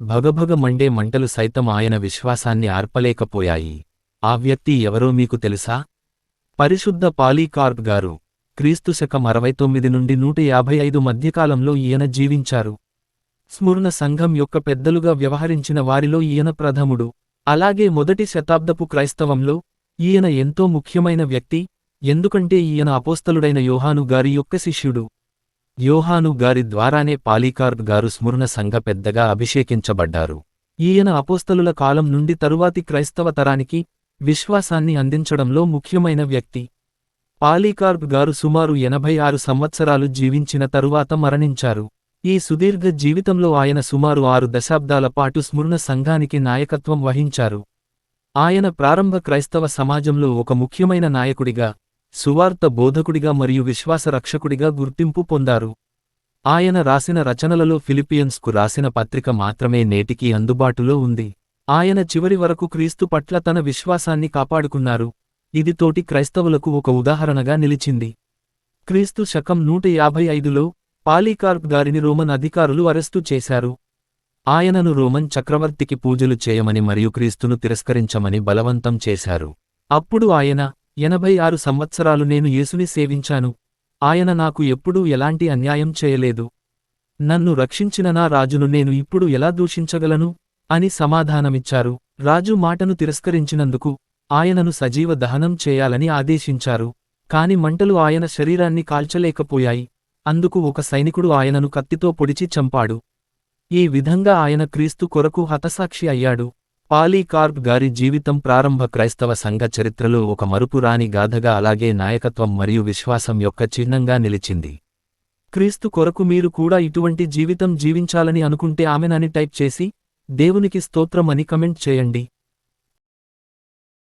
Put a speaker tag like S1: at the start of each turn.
S1: భగభగ Monday మంటలు సైతం ఆయన విశ్వాసాన్ని ఆర్పలేకపోయాయి. ఆ వ్యక్తి ఎవరో మీకు తెలుసా? పరిశుద్ధ పాలీకార్ప్ గారు క్రీస్తు శకం అరవై తొమ్మిది నుండి నూట యాభై ఐదు మధ్యకాలంలో ఈయన జీవించారు. స్మృణ సంఘం యొక్క పెద్దలుగా వ్యవహరించిన వారిలో ఈయన ప్రథముడు. అలాగే మొదటి శతాబ్దపు క్రైస్తవంలో ఈయన ఎంతో ముఖ్యమైన వ్యక్తి ఎందుకంటే ఈయన అపోస్తలుడైన యోహాను గారి యొక్క శిష్యుడు. యోహాను గారి ద్వారానే పాలికార్బ్ గారు స్మృణ సంఘ పెద్దగా అభిషేకించబడ్డారు. ఈయన అపోస్తలుల కాలం నుండి తరువాతి క్రైస్తవ తరానికి విశ్వాసాన్ని అందించడంలో ముఖ్యమైన వ్యక్తి. పాలికార్బ్ గారు సుమారు ఎనభై ఆరు సంవత్సరాలు జీవించిన తరువాత మరణించారు. ఈ సుదీర్ఘ జీవితంలో ఆయన సుమారు ఆరు దశాబ్దాల పాటు స్మృణ సంఘానికి నాయకత్వం వహించారు. ఆయన ప్రారంభ క్రైస్తవ సమాజంలో ఒక ముఖ్యమైన నాయకుడిగా సువార్త బోధకుడిగా మరియు విశ్వాస రక్షకుడిగా గుర్తింపు పొందారు. ఆయన రాసిన రచనలలో ఫిలిపియన్స్కు రాసిన పత్రిక మాత్రమే నేటికీ అందుబాటులో ఉంది. ఆయన చివరి వరకు క్రీస్తు పట్ల తన విశ్వాసాన్ని కాపాడుకున్నారు. ఇది తోటి క్రైస్తవులకు ఒక ఉదాహరణగా నిలిచింది. క్రీస్తు శకం నూట యాభై ఐదులో పాలీకార్ప్ గారిని రోమన్ అధికారులు అరెస్టు చేశారు. ఆయనను రోమన్ చక్రవర్తికి పూజలు చేయమని మరియు క్రీస్తును తిరస్కరించమని బలవంతం చేశారు. అప్పుడు ఆయన ఎనభై ఆరు సంవత్సరాలు నేను యేసుని సేవించాను. ఆయన నాకు ఎప్పుడూ ఎలాంటి అన్యాయం చేయలేదు. నన్ను రక్షించిన నా రాజును నేను ఇప్పుడు ఎలా దూషించగలను? అని సమాధానమిచ్చారు. రాజు మాటను తిరస్కరించినందుకు ఆయనను సజీవ దహనం చేయాలని ఆదేశించారు. కాని మంటలు ఆయన శరీరాన్ని కాల్చలేకపోయాయి. అందుకు ఒక సైనికుడు ఆయనను కత్తితో పొడిచి చంపాడు. ఈ విధంగా ఆయన క్రీస్తు కొరకు హతసాక్షి అయ్యాడు. పాలీకార్ప్ గారి జీవితం ప్రారంభ క్రైస్తవ సంఘ చరిత్రలో ఒక మరుపురాని గాథగా అలాగే నాయకత్వం మరియు విశ్వాసం యొక్క చిహ్నంగా నిలిచింది. క్రీస్తు కొరకు మీరు కూడా ఇటువంటి జీవితం జీవించాలని అనుకుంటే ఆమెనని టైప్ చేసి దేవునికి స్తోత్రం అని కమెంట్ చేయండి.